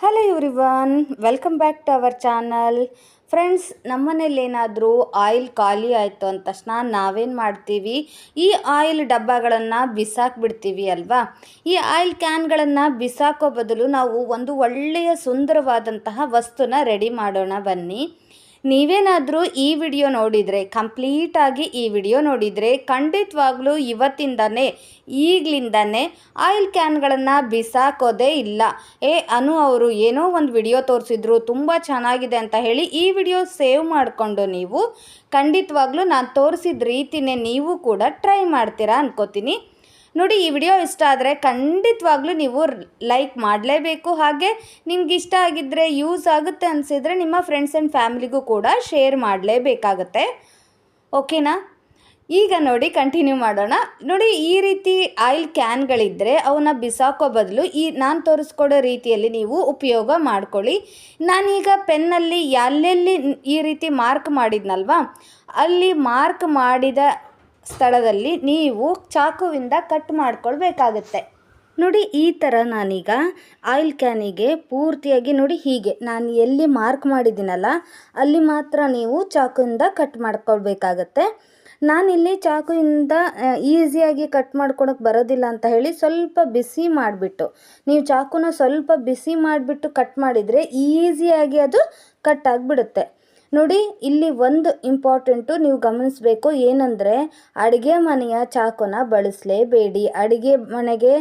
Hello everyone welcome back to our channel friends ನಮ್ಮನೇಲಿ ಏನಾದರೂ oil ಖಾಲಿ ಆಯಿತು ಅಂದ ತಕ್ಷಣ ನಾವೇನು ಮಾಡ್ತೀವಿ? ಈ ಆಯಿಲ್ ಡಬ್ಬಗಳನ್ನು ಬಿಸಾಕ್ಬಿಡ್ತೀವಿ ಅಲ್ವಾ? ಈ ಆಯಿಲ್ ಕ್ಯಾನ್ಗಳನ್ನು ಬಿಸಾಕೋ ಬದಲು ನಾವು ಒಂದು ಒಳ್ಳೆಯ ಸುಂದರವಾದಂತಹ ವಸ್ತುನ ರೆಡಿ ಮಾಡೋಣ ಬನ್ನಿ. ನೀವೇನಾದರೂ ಈ ವಿಡಿಯೋ ನೋಡಿದರೆ, ಕಂಪ್ಲೀಟಾಗಿ ಈ ವಿಡಿಯೋ ನೋಡಿದರೆ ಖಂಡಿತವಾಗ್ಲೂ ಇವತ್ತಿಂದನೇ, ಈಗಲಿಂದನೇ ಆಯಿಲ್ ಕ್ಯಾನ್ಗಳನ್ನು ಬಿಸಾಕೋದೇ ಇಲ್ಲ. ಏ, ಅನು ಅವರು ಏನೋ ಒಂದು ವಿಡಿಯೋ ತೋರಿಸಿದ್ರು, ತುಂಬ ಚೆನ್ನಾಗಿದೆ ಅಂತ ಹೇಳಿ ಈ ವಿಡಿಯೋ ಸೇವ್ ಮಾಡಿಕೊಂಡು ನೀವು ಖಂಡಿತವಾಗ್ಲೂ ನಾನು ತೋರಿಸಿದ ರೀತಿನೇ ನೀವು ಕೂಡ ಟ್ರೈ ಮಾಡ್ತೀರಾ ಅನ್ಕೋತೀನಿ. ನೋಡಿ, ಈ ವಿಡಿಯೋ ಇಷ್ಟ ಆದರೆ ಖಂಡಿತವಾಗ್ಲೂ ನೀವು ಲೈಕ್ ಮಾಡಲೇಬೇಕು. ಹಾಗೆ ನಿಮ್ಗೆ ಇಷ್ಟ ಆಗಿದ್ದರೆ ಯೂಸ್ ಆಗುತ್ತೆ ಅನಿಸಿದರೆ ನಿಮ್ಮ ಫ್ರೆಂಡ್ಸ್ ಆ್ಯಂಡ್ ಫ್ಯಾಮಿಲಿಗೂ ಕೂಡ ಶೇರ್ ಮಾಡಲೇಬೇಕಾಗತ್ತೆ. ಓಕೆನಾ ಈಗ ನೋಡಿ ಕಂಟಿನ್ಯೂ ಮಾಡೋಣ. ನೋಡಿ, ಈ ರೀತಿ ಆಯಿಲ್ ಕ್ಯಾನ್ಗಳಿದ್ದರೆ ಅವನ್ನ ಬಿಸಾಕೋ ಬದಲು ಈ ನಾನು ತೋರಿಸ್ಕೊಡೋ ರೀತಿಯಲ್ಲಿ ನೀವು ಉಪಯೋಗ ಮಾಡ್ಕೊಳ್ಳಿ. ನಾನೀಗ ಪೆನ್ನಲ್ಲಿ ಎಲ್ಲೆಲ್ಲಿ ಈ ರೀತಿ ಮಾರ್ಕ್ ಮಾಡಿದ್ನಲ್ವಾ? ಅಲ್ಲಿ ಮಾರ್ಕ್ ಮಾಡಿದ ಸ್ಥಳದಲ್ಲಿ ನೀವು ಚಾಕುವಿಂದ ಕಟ್ ಮಾಡ್ಕೊಳ್ಬೇಕಾಗತ್ತೆ. ನೋಡಿ, ಈ ಥರ ನಾನೀಗ ಆಯಿಲ್ ಕ್ಯಾನಿಗೆ ಪೂರ್ತಿಯಾಗಿ ನೋಡಿ ಹೀಗೆ. ನಾನು ಎಲ್ಲಿ ಮಾರ್ಕ್ ಮಾಡಿದ್ದೀನಲ್ಲ, ಅಲ್ಲಿ ಮಾತ್ರ ನೀವು ಚಾಕುವಿಂದ ಕಟ್ ಮಾಡ್ಕೊಳ್ಬೇಕಾಗತ್ತೆ. ನಾನಿಲ್ಲಿ ಚಾಕುವಿಂದ ಈಸಿಯಾಗಿ ಕಟ್ ಮಾಡ್ಕೊಳಕ್ಕೆ ಬರೋದಿಲ್ಲ ಅಂತ ಹೇಳಿ ಸ್ವಲ್ಪ ಬಿಸಿ ಮಾಡಿಬಿಟ್ಟು, ನೀವು ಚಾಕುನ ಸ್ವಲ್ಪ ಬಿಸಿ ಮಾಡಿಬಿಟ್ಟು ಕಟ್ ಮಾಡಿದರೆ ಈಸಿಯಾಗಿ ಅದು ಕಟ್ ಆಗಿಬಿಡುತ್ತೆ. ನೋಡಿ, ಇಲ್ಲಿ ಒಂದು ಇಂಪಾರ್ಟೆಂಟು ನೀವು ಗಮನಿಸಬೇಕು ಏನಂದರೆ, ಅಡುಗೆ ಮನೆಯ ಚಾಕುನ ಬಳಸಲೇಬೇಡಿ. ಅಡುಗೆ ಮನೆಗೆ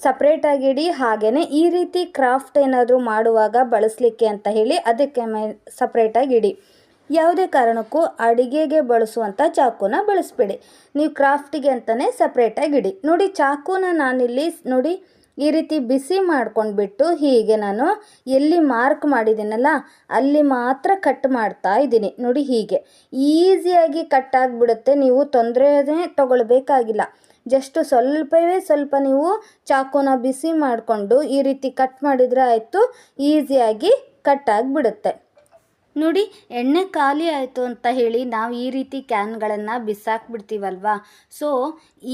ಸಪ್ರೇಟಾಗಿ ಇಡಿ ಹಾಗೆಯೇ ಈ ರೀತಿ ಕ್ರಾಫ್ಟ್ ಏನಾದರೂ ಮಾಡುವಾಗ ಬಳಸಲಿಕ್ಕೆ ಅಂತ ಹೇಳಿ ಅದಕ್ಕೆ ಮೇ ಸಪ್ರೇಟಾಗಿ ಇಡಿ. ಯಾವುದೇ ಕಾರಣಕ್ಕೂ ಅಡುಗೆಗೆ ಬಳಸುವಂಥ ಚಾಕುನ ಬಳಸಬೇಡಿ. ನೀವು ಕ್ರಾಫ್ಟಿಗೆ ಅಂತಲೇ ಸಪ್ರೇಟಾಗಿ ಇಡಿ. ನೋಡಿ, ಚಾಕುನ ನಾನಿಲ್ಲಿ ನೋಡಿ ಈ ರೀತಿ ಬಿಸಿ ಮಾಡ್ಕೊಂಡ್ಬಿಟ್ಟು ಹೀಗೆ ನಾನು ಎಲ್ಲಿ ಮಾರ್ಕ್ ಮಾಡಿದ್ದೀನಲ್ಲ, ಅಲ್ಲಿ ಮಾತ್ರ ಕಟ್ ಮಾಡ್ತಾ ಇದ್ದೀನಿ. ನೋಡಿ ಹೀಗೆ. ಈಸಿಯಾಗಿ ಕಟ್ ಆಗಿಬಿಡುತ್ತೆ. ನೀವು ತೊಂದರೆಯೇ ತಗೊಳ್ಬೇಕಾಗಿಲ್ಲ. ಜಸ್ಟ್ ಸ್ವಲ್ಪವೇ ಸ್ವಲ್ಪ ನೀವು ಚಾಕುನ ಬಿಸಿ ಮಾಡಿಕೊಂಡು ಈ ರೀತಿ ಕಟ್ ಮಾಡಿದರೆ ಆಯಿತು, ಈಸಿಯಾಗಿ ಕಟ್ ಆಗಿಬಿಡುತ್ತೆ. ನೋಡಿ, ಎಣ್ಣೆ ಖಾಲಿ ಆಯಿತು ಅಂತ ಹೇಳಿ ನಾವು ಈ ರೀತಿ ಕ್ಯಾನ್ಗಳನ್ನು ಬಿಸಾಕ್ಬಿಡ್ತೀವಲ್ವಾ? ಸೊ,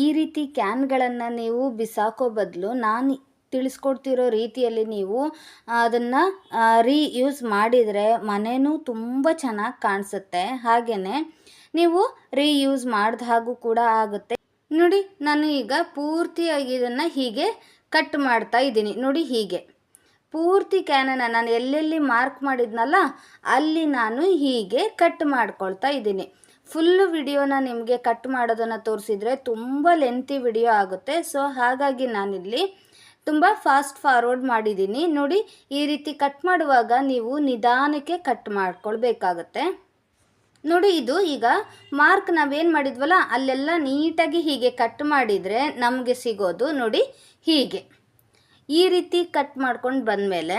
ಈ ರೀತಿ ಕ್ಯಾನ್ಗಳನ್ನು ನೀವು ಬಿಸಾಕೋ ಬದಲು ನಾನು ತಿಳಿಸ್ಕೊಡ್ತಿರೋ ರೀತಿಯಲ್ಲಿ ನೀವು ಅದನ್ನು ರೀಯೂಸ್ ಮಾಡಿದರೆ ಮನೆಯೂ ತುಂಬ ಚೆನ್ನಾಗಿ ಕಾಣಿಸುತ್ತೆ. ಹಾಗೆಯೇ ನೀವು ರೀಯೂಸ್ ಮಾಡಿದ ಹಾಗೂ ಕೂಡ ಆಗುತ್ತೆ. ನೋಡಿ, ನಾನು ಈಗ ಪೂರ್ತಿಯಾಗಿ ಇದನ್ನು ಹೀಗೆ ಕಟ್ ಮಾಡ್ತಾ ಇದ್ದೀನಿ. ನೋಡಿ ಹೀಗೆ. ಪೂರ್ತಿ ಕ್ಯಾನನ್ನು ನಾನು ಎಲ್ಲೆಲ್ಲಿ ಮಾರ್ಕ್ ಮಾಡಿದ್ನಲ್ಲ, ಅಲ್ಲಿ ನಾನು ಹೀಗೆ ಕಟ್ ಮಾಡ್ಕೊಳ್ತಾ ಇದ್ದೀನಿ. ಫುಲ್ಲು ವಿಡಿಯೋನ ನಿಮಗೆ ಕಟ್ ಮಾಡೋದನ್ನು ತೋರಿಸಿದರೆ ತುಂಬ ಲೆಂತಿ ವಿಡಿಯೋ ಆಗುತ್ತೆ. ಸೊ ಹಾಗಾಗಿ ನಾನಿಲ್ಲಿ ತುಂಬ ಫಾಸ್ಟ್ ಫಾರ್ವರ್ಡ್ ಮಾಡಿದ್ದೀನಿ ನೋಡಿ, ಈ ರೀತಿ ಕಟ್ ಮಾಡುವಾಗ ನೀವು ನಿಧಾನಕ್ಕೆ ಕಟ್ ಮಾಡ್ಕೊಳ್ಬೇಕಾಗತ್ತೆ. ನೋಡಿ, ಇದು ಈಗ ಮಾರ್ಕ್ ನಾವೇನು ಮಾಡಿದ್ವಲ್ಲ, ಅಲ್ಲೆಲ್ಲ ನೀಟಾಗಿ ಹೀಗೆ ಕಟ್ ಮಾಡಿದರೆ ನಮಗೆ ಸಿಗೋದು ನೋಡಿ ಹೀಗೆ. ಈ ರೀತಿ ಕಟ್ ಮಾಡ್ಕೊಂಡು ಬಂದಮೇಲೆ,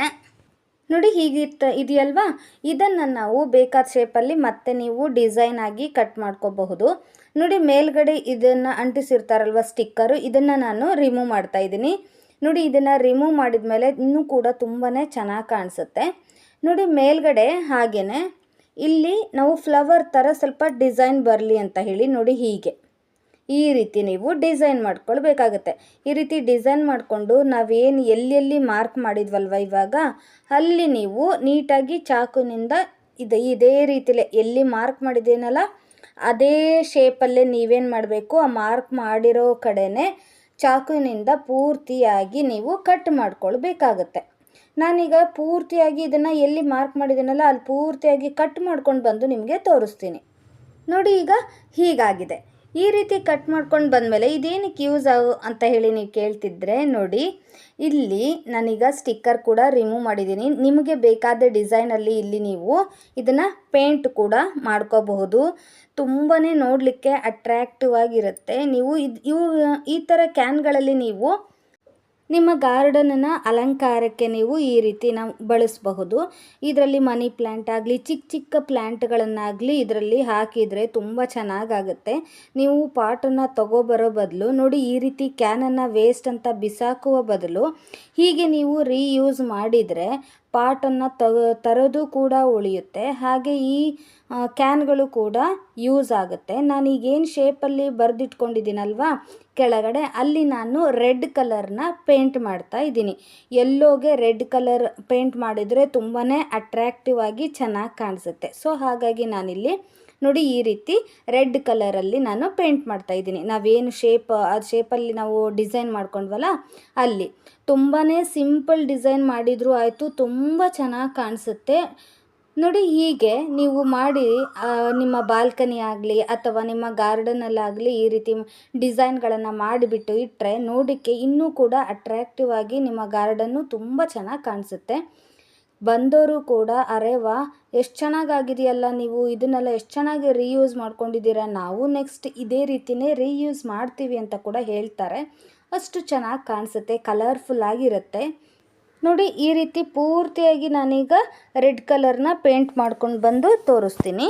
ನೋಡಿ ಹೀಗಿರ್ತ ಇದೆಯಲ್ವಾ? ಇದನ್ನು ನಾವು ಬೇಕಾದ ಶೇಪಲ್ಲಿ ಮತ್ತೆ ನೀವು ಡಿಸೈನ್ ಆಗಿ ಕಟ್ ಮಾಡ್ಕೋಬಹುದು. ನೋಡಿ, ಮೇಲ್ಗಡೆ ಇದನ್ನು ಅಂಟಿಸಿರ್ತಾರಲ್ವ ಸ್ಟಿಕ್ಕರು ಇದನ್ನು ನಾನು ರಿಮೂವ್ ಮಾಡ್ತಾ ಇದ್ದೀನಿ. ನೋಡಿ ಇದನ್ನು ರಿಮೂವ್ ಮಾಡಿದ ಮೇಲೆ ಇನ್ನೂ ಕೂಡ ತುಂಬಾ ಚೆನ್ನಾಗಿ ಕಾಣಿಸುತ್ತೆ. ನೋಡಿ ಮೇಲ್ಗಡೆ ಹಾಗೆಯೇ ಇಲ್ಲಿ ನಾವು ಫ್ಲವರ್ ಥರ ಸ್ವಲ್ಪ ಡಿಸೈನ್ ಬರಲಿ ಅಂತ ಹೇಳಿ ನೋಡಿ ಹೀಗೆ. ಈ ರೀತಿ ನೀವು ಡಿಸೈನ್ ಮಾಡ್ಕೊಳ್ಬೇಕಾಗತ್ತೆ. ಈ ರೀತಿ ಡಿಸೈನ್ ಮಾಡಿಕೊಂಡು ನಾವೇನು ಎಲ್ಲೆಲ್ಲಿ ಮಾರ್ಕ್ ಮಾಡಿದ್ವಲ್ವ ಇವಾಗ? ಅಲ್ಲಿ ನೀವು ನೀಟಾಗಿ ಚಾಕುನಿಂದ ಇದೆ, ಇದೇ ರೀತಿಲೇ ಎಲ್ಲಿ ಮಾರ್ಕ್ ಮಾಡಿದ್ದೀನಲ್ಲ, ಅದೇ ಶೇಪಲ್ಲೇ ನೀವೇನು ಮಾಡಬೇಕು? ಆ ಮಾರ್ಕ್ ಮಾಡಿರೋ ಕಡೆನೇ ಚಾಕುವಿನಿಂದ ಪೂರ್ತಿಯಾಗಿ ನೀವು ಕಟ್ ಮಾಡ್ಕೊಳ್ಬೇಕಾಗತ್ತೆ. ನಾನೀಗ ಪೂರ್ತಿಯಾಗಿ ಇದನ್ನು ಎಲ್ಲಿ ಮಾರ್ಕ್ ಮಾಡಿದ್ದೀನಲ್ಲ ಅಲ್ಲಿ ಪೂರ್ತಿಯಾಗಿ ಕಟ್ ಮಾಡ್ಕೊಂಡು ಬಂದು ನಿಮಗೆ ತೋರಿಸ್ತೀನಿ. ನೋಡಿ ಈಗ ಹೀಗಾಗಿದೆ. ಈ ರೀತಿ ಕಟ್ ಮಾಡ್ಕೊಂಡು ಬಂದಮೇಲೆ ಇದೇನಕ್ಕೆ ಯೂಸ್ ಆಗು ಅಂತ ಹೇಳಿ ನೀವು ಕೇಳ್ತಿದ್ರೆ ನೋಡಿ, ಇಲ್ಲಿ ನಾನೀಗ ಸ್ಟಿಕ್ಕರ್ ಕೂಡ ರಿಮೂವ್ ಮಾಡಿದ್ದೀನಿ ನಿಮಗೆ ಬೇಕಾದ ಡಿಸೈನಲ್ಲಿ ಇಲ್ಲಿ ನೀವು ಇದನ್ನು ಪೇಂಟ್ ಕೂಡ ಮಾಡ್ಕೋಬಹುದು. ತುಂಬಾ ನೋಡಲಿಕ್ಕೆ ಅಟ್ರ್ಯಾಕ್ಟಿವ್ ಆಗಿರುತ್ತೆ. ನೀವು ಇದು ಇವು ಈ ಥರ ಕ್ಯಾನ್ಗಳಲ್ಲಿ ನೀವು ನಿಮ್ಮ ಗಾರ್ಡನನ್ನು ಅಲಂಕಾರಕ್ಕೆ ನೀವು ಈ ರೀತಿ ನಾವು ಬಳಸಬಹುದು. ಇದರಲ್ಲಿ ಮನಿ ಪ್ಲ್ಯಾಂಟ್ ಆಗಲಿ ಚಿಕ್ಕ ಚಿಕ್ಕ ಪ್ಲ್ಯಾಂಟ್ಗಳನ್ನಾಗಲಿ ಇದರಲ್ಲಿ ಹಾಕಿದರೆ ತುಂಬ ಚೆನ್ನಾಗಾಗುತ್ತೆ. ನೀವು ಪಾಟನ್ನು ತಗೋಬರೋ ಬದಲು, ನೋಡಿ ಈ ರೀತಿ ಕ್ಯಾನನ್ನು ವೇಸ್ಟ್ ಅಂತ ಬಿಸಾಕುವ ಬದಲು, ಹೀಗೆ ನೀವು ರೀಯೂಸ್ ಮಾಡಿದರೆ ಪಾಟನ್ನು ತರೋದು ಕೂಡ ಉಳಿಯುತ್ತೆ. ಹಾಗೆ ಈ ಕ್ಯಾನ್ಗಳು ಕೂಡ ಯೂಸ್ ಆಗುತ್ತೆ. ನಾನೀಗೇನು ಶೇಪಲ್ಲಿ ಬರೆದಿಟ್ಕೊಂಡಿದ್ದೀನಲ್ವಾ? ಕೆಳಗಡೆ ಅಲ್ಲಿ ನಾನು ರೆಡ್ ಕಲರ್ನ ಪೇಂಟ್ ಮಾಡ್ತಾ ಇದ್ದೀನಿ. ಎಲ್ಲೋಗೆ ರೆಡ್ ಕಲರ್ ಪೇಂಟ್ ಮಾಡಿದರೆ ತುಂಬಾ ಅಟ್ರ್ಯಾಕ್ಟಿವ್ ಆಗಿ ಚೆನ್ನಾಗಿ ಕಾಣಿಸುತ್ತೆ. ಸೊ ಹಾಗಾಗಿ ನಾನಿಲ್ಲಿ ನೋಡಿ ಈ ರೀತಿ ರೆಡ್ ಕಲರಲ್ಲಿ ನಾನು ಪೇಂಟ್ ಮಾಡ್ತಾ ಇದ್ದೀನಿ. ನಾವೇನು ಶೇಪ್, ಆ ಶೇಪಲ್ಲಿ ನಾವು ಡಿಸೈನ್ ಮಾಡ್ಕೊಂಡ್ವಲ್ಲ, ಅಲ್ಲಿ ತುಂಬಾ ಸಿಂಪಲ್ ಡಿಸೈನ್ ಮಾಡಿದರೂ ಆಯಿತು, ತುಂಬ ಚೆನ್ನಾಗಿ ಕಾಣಿಸುತ್ತೆ. ನೋಡಿ ಹೀಗೆ ನೀವು ಮಾಡಿ ನಿಮ್ಮ ಬಾಲ್ಕನಿ ಆಗಲಿ ಅಥವಾ ನಿಮ್ಮ ಗಾರ್ಡನಲ್ಲಾಗಲಿ ಈ ರೀತಿ ಡಿಸೈನ್ಗಳನ್ನು ಮಾಡಿಬಿಟ್ಟು ಇಟ್ಟರೆ ನೋಡಿಕ್ಕೆ ಇನ್ನೂ ಕೂಡ ಅಟ್ರ್ಯಾಕ್ಟಿವ್ ಆಗಿ ನಿಮ್ಮ ಗಾರ್ಡನ್ನು ತುಂಬ ಚೆನ್ನಾಗಿ ಕಾಣಿಸುತ್ತೆ. ಬಂದವರು ಕೂಡ, ಅರೆ ವಾ, ಎಷ್ಟು ಚೆನ್ನಾಗಾಗಿದೆಯಲ್ಲ ನೀವು, ಇದನ್ನೆಲ್ಲ ಎಷ್ಟು ಚೆನ್ನಾಗಿ ರೀಯೂಸ್ ಮಾಡ್ಕೊಂಡಿದ್ದೀರಾ, ನಾವು ನೆಕ್ಸ್ಟ್ ಇದೇ ರೀತಿಯೇ ರೀಯೂಸ್ ಮಾಡ್ತೀವಿ ಅಂತ ಕೂಡ ಹೇಳ್ತಾರೆ. ಅಷ್ಟು ಚೆನ್ನಾಗಿ ಕಾಣಿಸುತ್ತೆ ಕಲರ್ಫುಲ್ ಆಗಿರುತ್ತೆ. ನೋಡಿ, ಈ ರೀತಿ ಪೂರ್ತಿಯಾಗಿ ನಾನೀಗ ರೆಡ್ ಕಲರ್ನ ಪೇಂಟ್ ಮಾಡ್ಕೊಂಡು ಬಂದು ತೋರಿಸ್ತೀನಿ.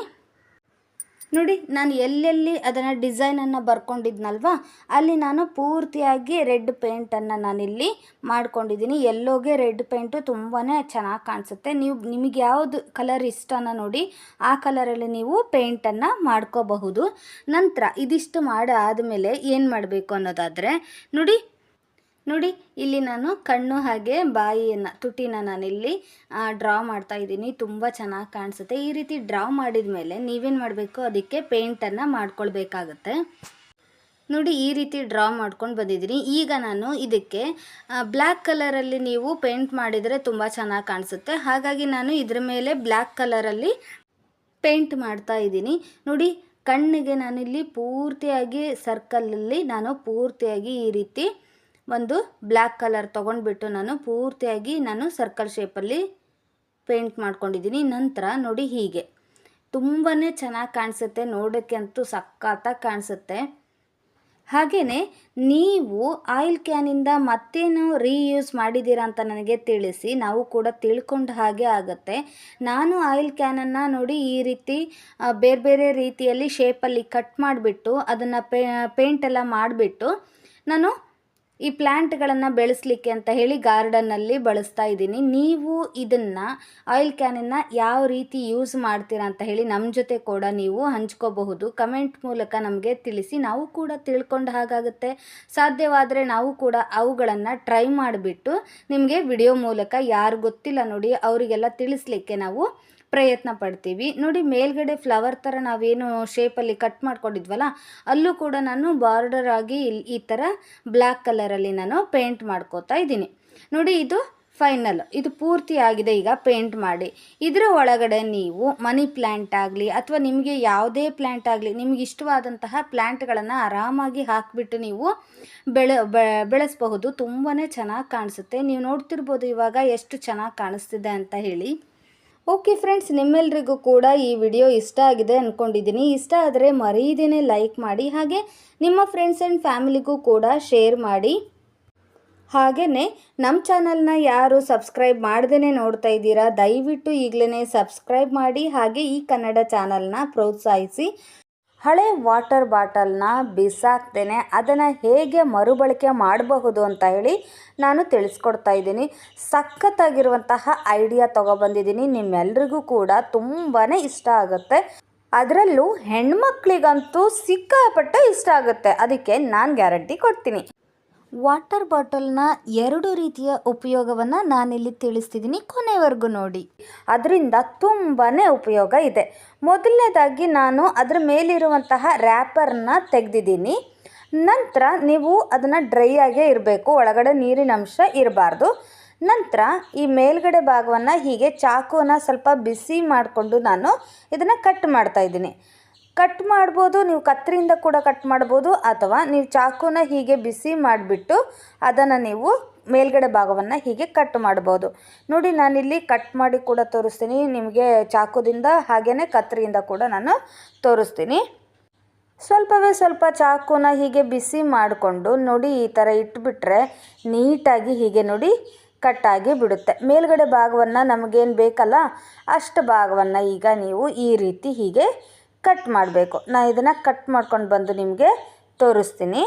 ನೋಡಿ, ನಾನು ಎಲ್ಲೆಲ್ಲಿ ಅದನ್ನು ಡಿಸೈನನ್ನು ಬರ್ಕೊಂಡಿದ್ನಲ್ವಾ, ಅಲ್ಲಿ ನಾನು ಪೂರ್ತಿಯಾಗಿ ರೆಡ್ ಪೇಂಟನ್ನು ನಾನಿಲ್ಲಿ ಮಾಡ್ಕೊಂಡಿದ್ದೀನಿ. ಎಲ್ಲೋಗೆ ರೆಡ್ ಪೇಂಟು ತುಂಬಾ ಚೆನ್ನಾಗಿ ಕಾಣಿಸುತ್ತೆ. ನೀವು, ನಿಮಗೆ ಯಾವುದು ಕಲರ್ ಇಷ್ಟನ ನೋಡಿ, ಆ ಕಲರಲ್ಲಿ ನೀವು ಪೇಂಟನ್ನು ಮಾಡ್ಕೋಬಹುದು. ನಂತರ ಇದಿಷ್ಟು ಮಾಡಿ ಆದಮೇಲೆ ಏನು ಮಾಡಬೇಕು ಅನ್ನೋದಾದರೆ, ನೋಡಿ ನೋಡಿ, ಇಲ್ಲಿ ನಾನು ಕಣ್ಣು ಹಾಗೆ ಬಾಯಿಯನ್ನು, ತುಟಿನ ನಾನಿಲ್ಲಿ ಡ್ರಾ ಮಾಡ್ತಾ ಇದ್ದೀನಿ. ತುಂಬ ಚೆನ್ನಾಗಿ ಕಾಣಿಸುತ್ತೆ. ಈ ರೀತಿ ಡ್ರಾ ಮಾಡಿದ ಮೇಲೆ ನೀವೇನು ಮಾಡಬೇಕು? ಅದಕ್ಕೆ ಪೇಂಟನ್ನು ಮಾಡ್ಕೊಳ್ಬೇಕಾಗತ್ತೆ. ನೋಡಿ, ಈ ರೀತಿ ಡ್ರಾ ಮಾಡ್ಕೊಂಡು ಬಂದಿದ್ದೀನಿ. ಈಗ ನಾನು ಇದಕ್ಕೆ ಬ್ಲ್ಯಾಕ್ ಕಲರಲ್ಲಿ ನೀವು ಪೇಂಟ್ ಮಾಡಿದರೆ ತುಂಬ ಚೆನ್ನಾಗಿ ಕಾಣಿಸುತ್ತೆ. ಹಾಗಾಗಿ ನಾನು ಇದ್ರ ಮೇಲೆ ಬ್ಲ್ಯಾಕ್ ಕಲರಲ್ಲಿ ಪೇಂಟ್ ಮಾಡ್ತಾ ಇದ್ದೀನಿ. ನೋಡಿ, ಕಣ್ಣಿಗೆ ನಾನಿಲ್ಲಿ ಪೂರ್ತಿಯಾಗಿ ಸರ್ಕಲಲ್ಲಿ ನಾನು ಪೂರ್ತಿಯಾಗಿ ಈ ರೀತಿ ಒಂದು ಬ್ಲ್ಯಾಕ್ ಕಲರ್ ತೊಗೊಂಡ್ಬಿಟ್ಟು ನಾನು ಪೂರ್ತಿಯಾಗಿ ನಾನು ಸರ್ಕಲ್ ಶೇಪಲ್ಲಿ ಪೇಂಟ್ ಮಾಡ್ಕೊಂಡಿದ್ದೀನಿ. ನಂತರ ನೋಡಿ ಹೀಗೆ. ತುಂಬಾ ಚೆನ್ನಾಗಿ ಕಾಣಿಸುತ್ತೆ. ನೋಡೋಕ್ಕೆ ಅಂತೂ ಸಖತ್ತಾಗಿ ಕಾಣಿಸುತ್ತೆ. ಹಾಗೆಯೇ ನೀವು ಆಯಿಲ್ ಕ್ಯಾನಿಂದ ಮತ್ತೇನು ರೀಯೂಸ್ ಮಾಡಿದ್ದೀರಾ ಅಂತ ನನಗೆ ತಿಳಿಸಿ. ನಾವು ಕೂಡ ತಿಳ್ಕೊಂಡ ಹಾಗೆ ಆಗುತ್ತೆ. ನಾನು ಆಯಿಲ್ ಕ್ಯಾನನ್ನು ನೋಡಿ ಈ ರೀತಿ ಬೇರೆ ಬೇರೆ ರೀತಿಯಲ್ಲಿ ಶೇಪಲ್ಲಿ ಕಟ್ ಮಾಡಿಬಿಟ್ಟು ಅದನ್ನು ಪೇಂಟೆಲ್ಲ ಮಾಡಿಬಿಟ್ಟು ನಾನು ಈ ಪ್ಲ್ಯಾಂಟ್ಗಳನ್ನು ಬೆಳೆಸಲಿಕ್ಕೆ ಅಂತ ಹೇಳಿ ಗಾರ್ಡನ್ನಲ್ಲಿ ಬಳಸ್ತಾ ಇದ್ದೀನಿ. ನೀವು ಇದನ್ನು ಆಯಿಲ್ ಕ್ಯಾನನ್ನು ಯಾವ ರೀತಿ ಯೂಸ್ ಮಾಡ್ತೀರಾ ಅಂತ ಹೇಳಿ ನಮ್ಮ ಜೊತೆ ಕೂಡ ನೀವು ಹಂಚ್ಕೋಬಹುದು. ಕಮೆಂಟ್ ಮೂಲಕ ನಮಗೆ ತಿಳಿಸಿ. ನಾವು ಕೂಡ ತಿಳ್ಕೊಂಡು ಹಾಗಾಗುತ್ತೆ. ಸಾಧ್ಯವಾದರೆ ನಾವು ಕೂಡ ಅವುಗಳನ್ನು ಟ್ರೈ ಮಾಡಿಬಿಟ್ಟು ನಿಮಗೆ ವಿಡಿಯೋ ಮೂಲಕ ಯಾರು ಗೊತ್ತಿಲ್ಲ ನೋಡಿ ಅವರಿಗೆಲ್ಲ ತಿಳಿಸ್ಲಿಕ್ಕೆ ನಾವು ಪ್ರಯತ್ನ ಪಡ್ತೀವಿ. ನೋಡಿ, ಮೇಲ್ಗಡೆ ಫ್ಲವರ್ ಥರ ನಾವೇನು ಶೇಪಲ್ಲಿ ಕಟ್ ಮಾಡ್ಕೊಂಡಿದ್ವಲ್ಲ, ಅಲ್ಲೂ ಕೂಡ ನಾನು ಬಾರ್ಡರ್ ಆಗಿ ಈ ಥರ ಬ್ಲ್ಯಾಕ್ ಕಲರಲ್ಲಿ ನಾನು ಪೇಂಟ್ ಮಾಡ್ಕೋತಾ ಇದ್ದೀನಿ. ನೋಡಿ, ಇದು ಫೈನಲ್ ಇದು ಪೂರ್ತಿ ಆಗಿದೆ, ಈಗ ಪೇಂಟ್ ಮಾಡಿ. ಇದರ ಒಳಗಡೆ ನೀವು ಮನಿ ಪ್ಲ್ಯಾಂಟ್ ಆಗಲಿ ಅಥವಾ ನಿಮಗೆ ಯಾವುದೇ ಪ್ಲ್ಯಾಂಟ್ ಆಗಲಿ, ನಿಮಗೆ ಇಷ್ಟವಾದಂತಹ ಪ್ಲ್ಯಾಂಟ್ಗಳನ್ನು ಆರಾಮಾಗಿ ಹಾಕಿಬಿಟ್ಟು ನೀವು ಬೆಳೆ ಬೆಳೆಸಬಹುದು. ತುಂಬಾ ಚೆನ್ನಾಗಿ ಕಾಣಿಸುತ್ತೆ. ನೀವು ನೋಡ್ತಿರ್ಬೋದು ಇವಾಗ ಎಷ್ಟು ಚೆನ್ನಾಗಿ ಕಾಣಿಸ್ತಿದೆ ಅಂತ ಹೇಳಿ. ಓಕೆ ಫ್ರೆಂಡ್ಸ್, ನಿಮ್ಮೆಲ್ರಿಗೂ ಕೂಡ ಈ ವಿಡಿಯೋ ಇಷ್ಟ ಆಗಿದೆ ಅಂದ್ಕೊಂಡಿದ್ದೀನಿ ಇಷ್ಟ ಆದರೆ ಮರೀದೇನೆ ಲೈಕ್ ಮಾಡಿ, ಹಾಗೆ ನಿಮ್ಮ ಫ್ರೆಂಡ್ಸ್ ಆ್ಯಂಡ್ ಫ್ಯಾಮಿಲಿಗೂ ಕೂಡ ಶೇರ್ ಮಾಡಿ. ಹಾಗೇ ನಮ್ಮ ಚಾನಲ್ನ ಯಾರು ಸಬ್ಸ್ಕ್ರೈಬ್ ಮಾಡ್ದೇ ನೋಡ್ತಾ ಇದ್ದೀರಾ, ದಯವಿಟ್ಟು ಈಗಲೇ ಸಬ್ಸ್ಕ್ರೈಬ್ ಮಾಡಿ, ಹಾಗೆ ಈ ಕನ್ನಡ ಚಾನಲ್ನ ಪ್ರೋತ್ಸಾಹಿಸಿ. ಹಳೆ ವಾಟರ್ ಬಾಟಲ್ನ ಬಿಸಾಕ್ತೇನೆ, ಅದನ್ನು ಹೇಗೆ ಮರುಬಳಕೆ ಮಾಡಬಹುದು ಅಂತ ಹೇಳಿ ನಾನು ತಿಳಿಸ್ಕೊಡ್ತಾ ಇದ್ದೀನಿ. ಸಖತ್ತಾಗಿರುವಂತಹ ಐಡಿಯಾ ತೊಗೊಬಂದಿದ್ದೀನಿ, ನಿಮ್ಮೆಲ್ರಿಗೂ ಕೂಡ ತುಂಬಾ ಇಷ್ಟ ಆಗುತ್ತೆ. ಅದರಲ್ಲೂ ಹೆಣ್ಮಕ್ಳಿಗಂತೂ ಸಿಕ್ಕಾಪಟ್ಟೆ ಇಷ್ಟ ಆಗುತ್ತೆ, ಅದಕ್ಕೆ ನಾನು ಗ್ಯಾರಂಟಿ ಕೊಡ್ತೀನಿ. ವಾಟರ್ ಬಾಟಲ್ನ ಎರಡು ರೀತಿಯ ಉಪಯೋಗವನ್ನು ನಾನಿಲ್ಲಿ ತಿಳಿಸ್ತಿದ್ದೀನಿ ಕೊನೆವರೆಗೂ ನೋಡಿ. ಅದರಿಂದ ತುಂಬಾ ಉಪಯೋಗ ಇದೆ. ಮೊದಲನೇದಾಗಿ ನಾನು ಅದರ ಮೇಲಿರುವಂತಹ ರ್ಯಾಪರ್ನ ತೆಗೆದಿದ್ದೀನಿ. ನಂತರ ನೀವು ಅದನ್ನು ಡ್ರೈ ಆಗೇ ಇರಬೇಕು, ಒಳಗಡೆ ನೀರಿನ ಅಂಶ ಇರಬಾರ್ದು. ನಂತರ ಈ ಮೇಲ್ಗಡೆ ಭಾಗವನ್ನು ಹೀಗೆ ಚಾಕುನ ಸ್ವಲ್ಪ ಬಿಸಿ ಮಾಡಿಕೊಂಡು ನಾನು ಇದನ್ನು ಕಟ್ ಮಾಡ್ತಾ ಇದ್ದೀನಿ. ಕಟ್ ಮಾಡ್ಬೋದು, ನೀವು ಕತ್ತರಿಂದ ಕೂಡ ಕಟ್ ಮಾಡ್ಬೋದು, ಅಥವಾ ನೀವು ಚಾಕುನ ಹೀಗೆ ಬಿಸಿ ಮಾಡಿಬಿಟ್ಟು ಅದನ್ನು ನೀವು ಮೇಲ್ಗಡೆ ಭಾಗವನ್ನು ಹೀಗೆ ಕಟ್ ಮಾಡ್ಬೋದು. ನೋಡಿ, ನಾನಿಲ್ಲಿ ಕಟ್ ಮಾಡಿ ಕೂಡ ತೋರಿಸ್ತೀನಿ. ನಿಮಗೆ ಚಾಕುದಿಂದ ಹಾಗೆಯೇ ಕತ್ತರಿಯಿಂದ ಕೂಡ ನಾನು ತೋರಿಸ್ತೀನಿ. ಸ್ವಲ್ಪವೇ ಸ್ವಲ್ಪ ಚಾಕುನ ಹೀಗೆ ಬಿಸಿ ಮಾಡಿಕೊಂಡು ನೋಡಿ, ಈ ಥರ ಇಟ್ಬಿಟ್ರೆ ನೀಟಾಗಿ ಹೀಗೆ ನೋಡಿ ಕಟ್ಟಾಗಿ ಬಿಡುತ್ತೆ. ಮೇಲ್ಗಡೆ ಭಾಗವನ್ನು ನಮಗೇನು ಬೇಕಲ್ಲ, ಅಷ್ಟು ಭಾಗವನ್ನು ಈಗ ನೀವು ಈ ರೀತಿ ಹೀಗೆ ಕಟ್ ಮಾಡಬೇಕು. ನಾನು ಇದನ್ನು ಕಟ್ ಮಾಡ್ಕೊಂಡು ಬಂದು ನಿಮಗೆ ತೋರಿಸ್ತೀನಿ.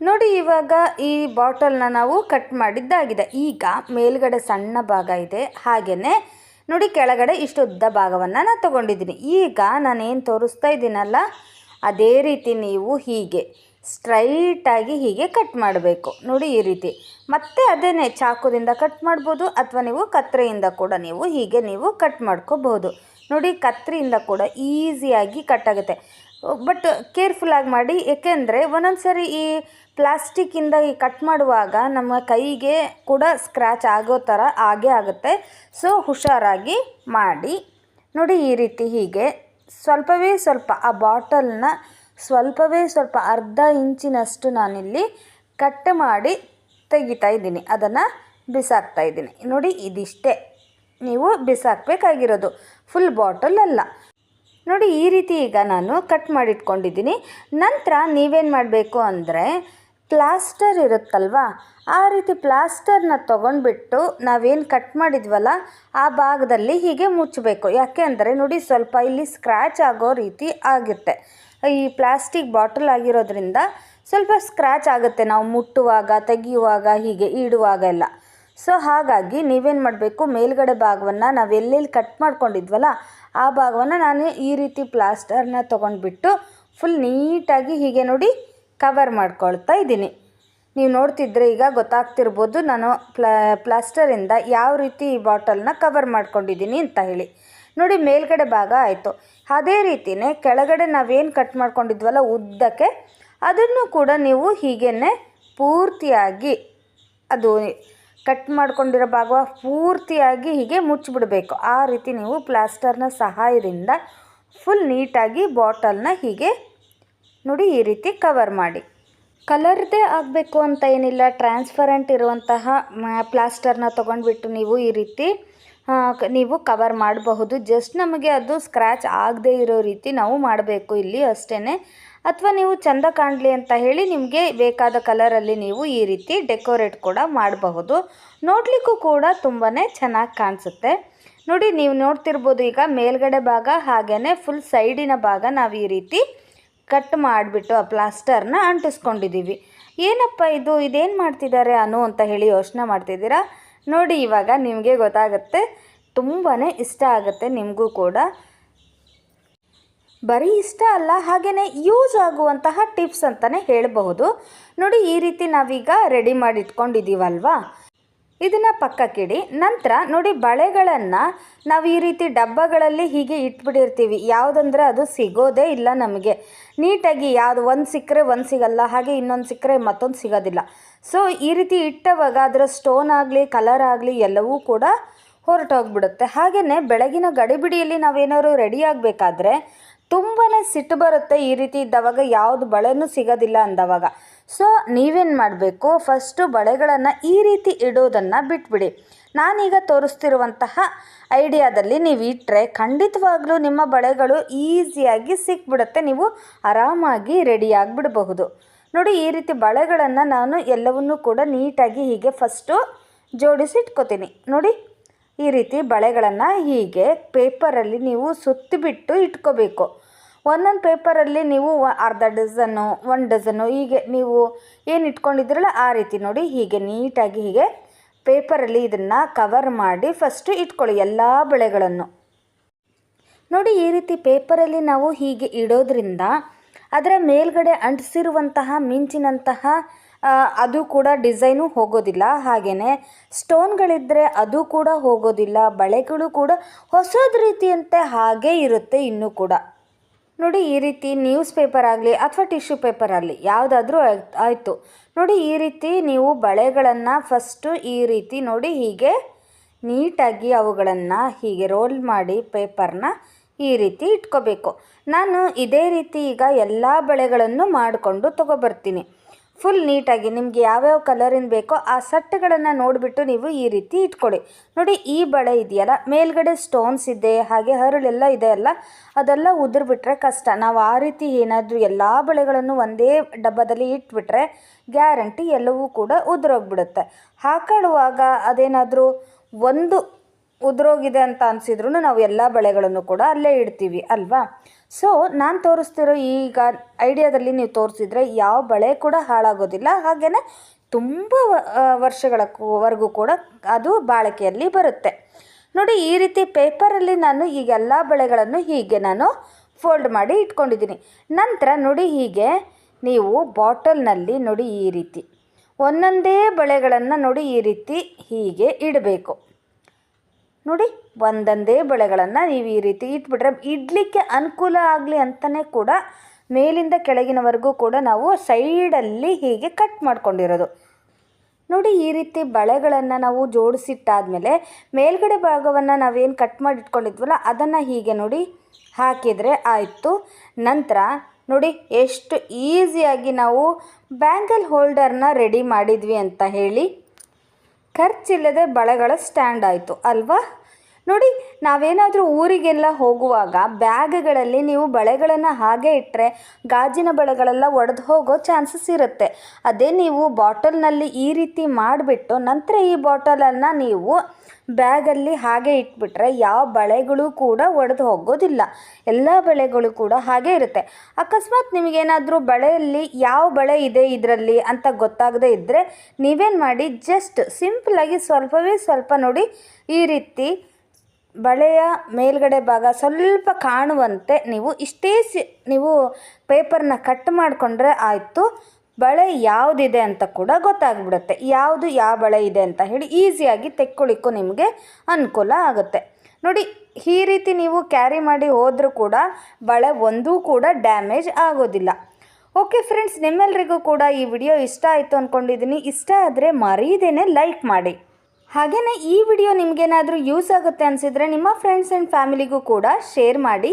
ನೋಡಿ ಇವಾಗ ಈ ಬಾಟಲ್ನ ನಾವು ಕಟ್ ಮಾಡಿದ್ದಾಗಿದೆ. ಈಗ ಮೇಲ್ಗಡೆ ಸಣ್ಣ ಭಾಗ ಇದೆ. ಹಾಗೆಯೇ ನೋಡಿ ಕೆಳಗಡೆ ಇಷ್ಟು ಉದ್ದ ಭಾಗವನ್ನು ನಾನು ತೊಗೊಂಡಿದ್ದೀನಿ. ಈಗ ನಾನೇನು ತೋರಿಸ್ತಾ ಇದ್ದೀನಲ್ಲ, ಅದೇ ರೀತಿ ನೀವು ಹೀಗೆ ಸ್ಟ್ರೈಟಾಗಿ ಹೀಗೆ ಕಟ್ ಮಾಡಬೇಕು. ನೋಡಿ ಈ ರೀತಿ. ಮತ್ತೆ ಅದೇನೇ ಚಾಕುದಿಂದ ಕಟ್ ಮಾಡ್ಬೋದು ಅಥವಾ ನೀವು ಕತ್ರೆಯಿಂದ ಕೂಡ ನೀವು ಹೀಗೆ ನೀವು ಕಟ್ ಮಾಡ್ಕೋಬಹುದು ನೋಡಿ, ಕತ್ರಿಯಿಂದ ಕೂಡ ಈಸಿಯಾಗಿ ಕಟ್ ಆಗುತ್ತೆ. ಬಟ್ ಕೇರ್ಫುಲ್ಲಾಗಿ ಮಾಡಿ, ಏಕೆಂದರೆ ಒಂದೊಂದು ಸರಿ ಈ ಪ್ಲಾಸ್ಟಿಕ್ಕಿಂದ ಈ ಕಟ್ ಮಾಡುವಾಗ ನಮ್ಮ ಕೈಗೆ ಕೂಡ ಸ್ಕ್ರ್ಯಾಚ್ ಆಗೋ ಥರ ಆಗೇ ಆಗುತ್ತೆ. ಸೊ ಹುಷಾರಾಗಿ ಮಾಡಿ. ನೋಡಿ, ಈ ರೀತಿ ಹೀಗೆ. ಸ್ವಲ್ಪವೇ ಸ್ವಲ್ಪ, ಆ ಬಾಟಲ್ನ ಸ್ವಲ್ಪವೇ ಸ್ವಲ್ಪ ಅರ್ಧ ಇಂಚಿನಷ್ಟು ನಾನಿಲ್ಲಿ ಕಟ್ ಮಾಡಿ ತೆಗಿತಾ ಇದ್ದೀನಿ. ಅದನ್ನು ಬಿಸಾಕ್ತಾ ಇದ್ದೀನಿ. ನೋಡಿ, ಇದಿಷ್ಟೇ. ನೀವು ಬಿಸಾಕಬೇಕಾಗಿರೋದು. ಫುಲ್ ಬಾಟಲ್ ಅಲ್ಲ. ನೋಡಿ, ಈ ರೀತಿ ಈಗ ನಾನು ಕಟ್ ಮಾಡಿಟ್ಕೊಂಡಿದ್ದೀನಿ. ನಂತರ ನೀವೇನು ಮಾಡಬೇಕು ಅಂದರೆ ಪ್ಲಾಸ್ಟರ್ ಇರುತ್ತಲ್ವಾ? ಆ ರೀತಿ ಪ್ಲಾಸ್ಟರ್ನ ತೊಗೊಂಡ್ಬಿಟ್ಟು ನಾವೇನು ಕಟ್ ಮಾಡಿದ್ವಲ್ಲ, ಆ ಭಾಗದಲ್ಲಿ ಹೀಗೆ ಮುಚ್ಚಬೇಕು ಯಾಕೆ ಅಂದರೆ, ನೋಡಿ, ಸ್ವಲ್ಪ ಇಲ್ಲಿ ಸ್ಕ್ರ್ಯಾಚ್ ಆಗೋ ರೀತಿ ಆಗುತ್ತೆ. ಈ ಪ್ಲಾಸ್ಟಿಕ್ ಬಾಟಲ್ ಆಗಿರೋದ್ರಿಂದ ಸ್ವಲ್ಪ ಸ್ಕ್ರ್ಯಾಚ್ ಆಗುತ್ತೆ ನಾವು ಮುಟ್ಟುವಾಗ, ತೆಗೆಯುವಾಗ, ಹೀಗೆ ಇಡುವಾಗ ಎಲ್ಲ. ಸೊ ಹಾಗಾಗಿ ನೀವೇನು ಮಾಡಬೇಕು? ಮೇಲ್ಗಡೆ ಭಾಗವನ್ನು ನಾವು ಎಲ್ಲೆಲ್ಲಿ ಕಟ್ ಮಾಡ್ಕೊಂಡಿದ್ವಲ್ಲ, ಆ ಭಾಗವನ್ನು ನಾನು ಈ ರೀತಿ ಪ್ಲಾಸ್ಟರ್ನ ತೊಗೊಂಡ್ಬಿಟ್ಟು ಫುಲ್ ನೀಟಾಗಿ ಹೀಗೆ ನೋಡಿ ಕವರ್ ಮಾಡ್ಕೊಳ್ತಾ ಇದ್ದೀನಿ. ನೀವು ನೋಡ್ತಿದ್ರೆ ಈಗ ಗೊತ್ತಾಗ್ತಿರ್ಬೋದು ನಾನು ಪ್ಲಾ ಪ್ಲಾಸ್ಟರಿಂದ ಯಾವ ರೀತಿ ಈ ಬಾಟಲ್ನ ಕವರ್ ಮಾಡ್ಕೊಂಡಿದ್ದೀನಿ ಅಂತ ಹೇಳಿ. ನೋಡಿ, ಮೇಲ್ಗಡೆ ಭಾಗ ಆಯಿತು. ಅದೇ ರೀತಿಯೇ ಕೆಳಗಡೆ ನಾವೇನು ಕಟ್ ಮಾಡ್ಕೊಂಡಿದ್ವಲ್ಲ ಉದ್ದಕ್ಕೆ ಅದನ್ನು ಕೂಡ ನೀವು ಹೀಗೇ ಪೂರ್ತಿಯಾಗಿ, ಅದು ಕಟ್ ಮಾಡ್ಕೊಂಡಿರೋ ಭಾಗ ಪೂರ್ತಿಯಾಗಿ ಹೀಗೆ ಮುಚ್ಚಿಬಿಡಬೇಕು. ಆ ರೀತಿ ನೀವು ಪ್ಲಾಸ್ಟರ್ನ ಸಹಾಯದಿಂದ ಫುಲ್ ನೀಟಾಗಿ ಬಾಟಲ್ನ ಹೀಗೆ ನೋಡಿ ಈ ರೀತಿ ಕವರ್ ಮಾಡಿ. ಕಲರ್ದೇ ಆಗಬೇಕು ಅಂತ ಏನಿಲ್ಲ ಟ್ರಾನ್ಸ್ಪರೆಂಟ್ ಇರುವಂತಹ ಪ್ಲಾಸ್ಟರ್ನ ತೊಗೊಂಡ್ಬಿಟ್ಟು ನೀವು ಈ ರೀತಿ ನೀವು ಕವರ್ ಮಾಡಬಹುದು. ಜಸ್ಟ್ ನಮಗೆ ಅದು ಸ್ಕ್ರ್ಯಾಚ್ ಆಗದೇ ಇರೋ ರೀತಿ ನಾವು ಮಾಡಬೇಕು. ಇಲ್ಲಿ ಅಷ್ಟೇ ಅಥವಾ ನೀವು ಚಂದ ಕಾಣಲಿ ಅಂತ ಹೇಳಿ ನಿಮಗೆ ಬೇಕಾದ ಕಲರಲ್ಲಿ ನೀವು ಈ ರೀತಿ ಡೆಕೋರೇಟ್ ಕೂಡ ಮಾಡಬಹುದು. ನೋಡಲಿಕ್ಕೂ ಕೂಡ ತುಂಬಾ ಚೆನ್ನಾಗಿ ಕಾಣಿಸುತ್ತೆ. ನೋಡಿ, ನೀವು ನೋಡ್ತಿರ್ಬೋದು ಈಗ ಮೇಲ್ಗಡೆ ಭಾಗ ಹಾಗೆಯೇ ಫುಲ್ ಸೈಡಿನ ಭಾಗ ನಾವು ಈ ರೀತಿ ಕಟ್ ಮಾಡಿಬಿಟ್ಟು ಆ ಪ್ಲಾಸ್ಟರ್ನ ಅಂಟಿಸ್ಕೊಂಡಿದ್ದೀವಿ ಏನಪ್ಪ ಇದು? ಇದೇನು ಮಾಡ್ತಿದ್ದಾರೆ ಅನು ಅಂತ ಹೇಳಿ ಯೋಚನೆ ಮಾಡ್ತಿದ್ದೀರಾ? ನೋಡಿ, ಇವಾಗ ನಿಮಗೆ ಗೊತ್ತಾಗುತ್ತೆ. ತುಂಬಾ ಇಷ್ಟ ಆಗುತ್ತೆ ನಿಮಗೂ ಕೂಡ. ಬರೀ ಇಷ್ಟ ಅಲ್ಲ ಹಾಗೆಯೇ ಯೂಸ್ ಆಗುವಂತಹ ಟಿಪ್ಸ್ ಅಂತಲೇ ಹೇಳಬಹುದು. ನೋಡಿ, ಈ ರೀತಿ ನಾವೀಗ ರೆಡಿ ಮಾಡಿ ಇಟ್ಕೊಂಡಿದ್ದೀವಲ್ವಾ ಇದನ್ನು ಪಕ್ಕಕ್ಕಿಡಿ. ನಂತರ ನೋಡಿ, ಬಳೆಗಳನ್ನು ನಾವು ಈ ರೀತಿ ಡಬ್ಬಗಳಲ್ಲಿ ಹೀಗೆ ಇಟ್ಬಿಟ್ಟಿರ್ತೀವಿ ಯಾವುದಂದ್ರೆ ಅದು ಸಿಗೋದೇ ಇಲ್ಲ ನಮಗೆ. ನೀಟಾಗಿ ಯಾವುದು ಒಂದು ಸಿಕ್ಕರೆ ಒಂದು ಸಿಗಲ್ಲ, ಹಾಗೆ ಇನ್ನೊಂದು ಸಿಕ್ಕರೆ ಮತ್ತೊಂದು ಸಿಗೋದಿಲ್ಲ. ಸೊ ಈ ರೀತಿ ಇಟ್ಟವಾಗ ಅದರ ಸ್ಟೋನ್ ಆಗಲಿ, ಕಲರ್ ಆಗಲಿ ಎಲ್ಲವೂ ಕೂಡ ಹೊರಟೋಗ್ಬಿಡುತ್ತೆ. ಹಾಗೆಯೇ ಬೆಳಗಿನ ಗಡಿಬಿಡಿಯಲ್ಲಿ ನಾವೇನಾದ್ರು ರೆಡಿ ಆಗಬೇಕಾದ್ರೆ ತುಂಬಾ ಸಿಟ್ಟು ಬರುತ್ತೆ ಈ ರೀತಿ ಇದ್ದವಾಗ, ಯಾವುದು ಬಳೆನೂ ಸಿಗೋದಿಲ್ಲ ಅಂದವಾಗ. ಸೊ ನೀವೇನು ಮಾಡಬೇಕು? ಫಸ್ಟು ಬಳೆಗಳನ್ನು ಈ ರೀತಿ ಇಡೋದನ್ನು ಬಿಟ್ಬಿಡಿ. ನಾನೀಗ ತೋರಿಸ್ತಿರುವಂತಹ ಐಡಿಯಾದಲ್ಲಿ ನೀವು ಇಟ್ಟರೆ ಖಂಡಿತವಾಗ್ಲೂ ನಿಮ್ಮ ಬಳೆಗಳು ಈಸಿಯಾಗಿ ಸಿಕ್ಬಿಡುತ್ತೆ. ನೀವು ಆರಾಮಾಗಿ ರೆಡಿ ಆಗಿಬಿಡಬಹುದು. ನೋಡಿ, ಈ ರೀತಿ ಬಳೆಗಳನ್ನು ನಾನು ಎಲ್ಲವನ್ನೂ ಕೂಡ ನೀಟಾಗಿ ಹೀಗೆ ಫಸ್ಟು ಜೋಡಿಸಿ ಇಟ್ಕೋತೀನಿ ನೋಡಿ ಈ ರೀತಿ ಬಳೆಗಳನ್ನು ಹೀಗೆ ಪೇಪರಲ್ಲಿ ನೀವು ಸುತ್ತಿಬಿಟ್ಟು ಇಟ್ಕೋಬೇಕು. ಒಂದೊಂದು ಪೇಪರಲ್ಲಿ ನೀವು ಅರ್ಧ ಡಜನ್ನು, ಒಂದು ಡಜನ್ನು ಹೀಗೆ ನೀವು ಏನು ಇಟ್ಕೊಂಡಿದ್ರಲ್ಲ ಆ ರೀತಿ ನೋಡಿ ಹೀಗೆ ನೀಟಾಗಿ ಹೀಗೆ ಪೇಪರಲ್ಲಿ ಇದನ್ನು ಕವರ್ ಮಾಡಿ ಫಸ್ಟು ಇಟ್ಕೊಳ್ಳಿ ಎಲ್ಲ ಬಳೆಗಳನ್ನು. ನೋಡಿ ಈ ರೀತಿ ಪೇಪರಲ್ಲಿ ನಾವು ಹೀಗೆ ಇಡೋದ್ರಿಂದ ಅದರ ಮೇಲ್ಗಡೆ ಅಂಟಿಸಿರುವಂತಹ ಮಿಂಚಿನಂತಹ ಅದು ಕೂಡ ಡಿಸೈನು ಹೋಗೋದಿಲ್ಲ. ಹಾಗೆಯೇ ಸ್ಟೋನ್ಗಳಿದ್ದರೆ ಅದು ಕೂಡ ಹೋಗೋದಿಲ್ಲ, ಬಳೆಗಳು ಕೂಡ ಹೊಸದ ರೀತಿಯಂತೆ ಹಾಗೇ ಇರುತ್ತೆ ಇನ್ನೂ ಕೂಡ. ನೋಡಿ ಈ ರೀತಿ ನ್ಯೂಸ್ ಪೇಪರ್ ಆಗಲಿ ಅಥವಾ ಟಿಶ್ಯೂ ಪೇಪರ್ ಆಗಲಿ, ಯಾವುದಾದ್ರೂ ಆಯಿತು. ನೋಡಿ ಈ ರೀತಿ ನೀವು ಬಳೆಗಳನ್ನು ಫಸ್ಟು ಈ ರೀತಿ ನೋಡಿ ಹೀಗೆ ನೀಟಾಗಿ ಅವುಗಳನ್ನು ಹೀಗೆ ರೋಲ್ ಮಾಡಿ ಪೇಪರ್ನ ಈ ರೀತಿ ಇಟ್ಕೋಬೇಕು. ನಾನು ಇದೇ ರೀತಿ ಈಗ ಎಲ್ಲ ಬಳೆಗಳನ್ನು ಮಾಡಿಕೊಂಡು ತೊಗೊಬರ್ತೀನಿ. ಫುಲ್ ನೀಟಾಗಿ ನಿಮಗೆ ಯಾವ್ಯಾವ ಕಲರಿನ ಬೇಕೋ ಆ ಸಟ್ಟುಗಳನ್ನು ನೋಡಿಬಿಟ್ಟು ನೀವು ಈ ರೀತಿ ಇಟ್ಕೊಳ್ಳಿ. ನೋಡಿ, ಈ ಬಳೆ ಇದೆಯಲ್ಲ, ಮೇಲ್ಗಡೆ ಸ್ಟೋನ್ಸ್ ಇದೆ, ಹಾಗೆ ಹರಳೆಲ್ಲ ಇದೆ ಅಲ್ಲ, ಅದೆಲ್ಲ ಉದುರ್ಬಿಟ್ರೆ ಕಷ್ಟ. ನಾವು ಆ ರೀತಿ ಏನಾದರೂ ಎಲ್ಲ ಬಳೆಗಳನ್ನು ಒಂದೇ ಡಬ್ಬದಲ್ಲಿ ಇಟ್ಬಿಟ್ರೆ ಗ್ಯಾರಂಟಿ ಎಲ್ಲವೂ ಕೂಡ ಉದುರೋಗ್ಬಿಡುತ್ತೆ. ಹಾಕೊಳ್ಳುವಾಗ ಅದೇನಾದರೂ ಒಂದು ಉದುರೋಗಿದೆ ಅಂತ ಅನಿಸಿದ್ರು ನಾವು ಎಲ್ಲ ಬಳೆಗಳನ್ನು ಕೂಡ ಅಲ್ಲೇ ಇಡ್ತೀವಿ, ಅಲ್ವಾ? ಸೊ ನಾನು ತೋರಿಸ್ತಿರೋ ಈಗ ಐಡಿಯಾದಲ್ಲಿ ನೀವು ತೋರಿಸಿದ್ರೆ ಯಾವ ಬಳೆ ಕೂಡ ಹಾಳಾಗೋದಿಲ್ಲ. ಹಾಗೆಯೇ ತುಂಬ ವರ್ಷಗಳವರೆಗೂ ಕೂಡ ಅದು ಬಾಳಿಕೆಯಲ್ಲಿ ಬರುತ್ತೆ. ನೋಡಿ, ಈ ರೀತಿ ಪೇಪರಲ್ಲಿ ನಾನು ಈಗ ಎಲ್ಲ ಬಳೆಗಳನ್ನು ಹೀಗೆ ನಾನು ಫೋಲ್ಡ್ ಮಾಡಿ ಇಟ್ಕೊಂಡಿದ್ದೀನಿ. ನಂತರ ನೋಡಿ ಹೀಗೆ ನೀವು ಬಾಟಲ್ನಲ್ಲಿ ನೋಡಿ ಈ ರೀತಿ. ಒಂದೊಂದೇ ಬಳೆಗಳನ್ನು ನೋಡಿ ಈ ರೀತಿ ಹೀಗೆ ಇಡಬೇಕು. ನೋಡಿ, ಒಂದೊಂದೇ ಬಳೆಗಳನ್ನು ನೀವು ಈ ರೀತಿ ಇಟ್ಬಿಟ್ರೆ ಇಡಲಿಕ್ಕೆ ಅನುಕೂಲ ಆಗಲಿ ಅಂತಲೇ ಕೂಡ ಮೇಲಿಂದ ಕೆಳಗಿನವರೆಗೂ ಕೂಡ ನಾವು ಸೈಡಲ್ಲಿ ಹೀಗೆ ಕಟ್ ಮಾಡ್ಕೊಂಡಿರೋದು. ನೋಡಿ, ಈ ರೀತಿ ಬಳೆಗಳನ್ನು ನಾವು ಜೋಡಿಸಿಟ್ಟಾದಮೇಲೆ ಮೇಲ್ಗಡೆ ಭಾಗವನ್ನು ನಾವೇನು ಕಟ್ ಮಾಡಿ ಇಟ್ಕೊಂಡಿದ್ವಲ್ಲ ಅದನ್ನು ಹೀಗೆ ನೋಡಿ ಹಾಕಿದರೆ ಆಯಿತು. ನಂತರ ನೋಡಿ, ಎಷ್ಟು ಈಸಿಯಾಗಿ ನಾವು ಬ್ಯಾಂಗಲ್ ಹೋಲ್ಡರ್ನ ರೆಡಿ ಮಾಡಿದ್ವಿ ಅಂತ ಹೇಳಿ ಖರ್ಚಿಲ್ಲದೆ ಬಳೆಗಳ ಸ್ಟ್ಯಾಂಡ್ ಆಯಿತು ಅಲ್ವಾ? ನೋಡಿ, ನಾವೇನಾದರೂ ಊರಿಗೆಲ್ಲ ಹೋಗುವಾಗ ಬ್ಯಾಗ್ಗಳಲ್ಲಿ ನೀವು ಬಳೆಗಳನ್ನು ಹಾಗೆ ಇಟ್ಟರೆ ಗಾಜಿನ ಬಳೆಗಳೆಲ್ಲ ಒಡೆದು ಹೋಗೋ ಚಾನ್ಸಸ್ ಇರುತ್ತೆ. ಅದೇ ನೀವು ಬಾಟಲ್ನಲ್ಲಿ ಈ ರೀತಿ ಮಾಡಿಬಿಟ್ಟು ನಂತರ ಈ ಬಾಟಲನ್ನು ನೀವು ಬ್ಯಾಗಲ್ಲಿ ಹಾಗೆ ಇಟ್ಬಿಟ್ರೆ ಯಾವ ಬಳೆಗಳು ಕೂಡ ಒಡೆದು ಹೋಗೋದಿಲ್ಲ. ಎಲ್ಲ ಬಳೆಗಳು ಕೂಡ ಹಾಗೆ ಇರುತ್ತೆ. ಅಕಸ್ಮಾತ್ ನಿಮಗೇನಾದರೂ ಬಳೆಯಲ್ಲಿ ಯಾವ ಬಳೆ ಇದೆ ಇದರಲ್ಲಿ ಅಂತ ಗೊತ್ತಾಗದೇ ಇದ್ದರೆ ನೀವೇನು ಮಾಡಿ, ಜಸ್ಟ್ ಸಿಂಪಲಾಗಿ ಸ್ವಲ್ಪವೇ ಸ್ವಲ್ಪ ನೋಡಿ ಈ ರೀತಿ ಬಳೆಯ ಮೇಲ್ಗಡೆ ಭಾಗ ಸ್ವಲ್ಪ ಕಾಣುವಂತೆ ನೀವು ಇಷ್ಟೇ ಸಿ ನೀವು ಪೇಪರ್ನ ಕಟ್ ಮಾಡಿಕೊಂಡ್ರೆ ಆಯಿತು. ಬಳೆ ಯಾವುದಿದೆ ಅಂತ ಕೂಡ ಗೊತ್ತಾಗ್ಬಿಡುತ್ತೆ. ಯಾವುದು ಯಾವ ಬಳೆ ಇದೆ ಅಂತ ಹೇಳಿ ಈಸಿಯಾಗಿ ತೆಕ್ಕೊಳ್ಳಿಕ್ಕೂ ನಿಮಗೆ ಅನುಕೂಲ ಆಗುತ್ತೆ. ನೋಡಿ, ಈ ರೀತಿ ನೀವು ಕ್ಯಾರಿ ಮಾಡಿ ಹೋದರೂ ಕೂಡ ಬಳೆ ಒಂದೂ ಕೂಡ ಡ್ಯಾಮೇಜ್ ಆಗೋದಿಲ್ಲ. ಓಕೆ ಫ್ರೆಂಡ್ಸ್ ನಿಮ್ಮೆಲ್ಲರಿಗೂ ಕೂಡ ಈ ವಿಡಿಯೋ ಇಷ್ಟ ಆಯಿತು ಅಂದ್ಕೊಂಡಿದ್ದೀನಿ ಇಷ್ಟ ಆದರೆ ಮರೀದೇನೆ ಲೈಕ್ ಮಾಡಿ. ಹಾಗೆಯೇ ಈ ವಿಡಿಯೋ ನಿಮಗೇನಾದರೂ ಯೂಸ್ ಆಗುತ್ತೆ ಅನಿಸಿದರೆ ನಿಮ್ಮ ಫ್ರೆಂಡ್ಸ್ ಆ್ಯಂಡ್ ಫ್ಯಾಮಿಲಿಗೂ ಕೂಡ ಶೇರ್ ಮಾಡಿ.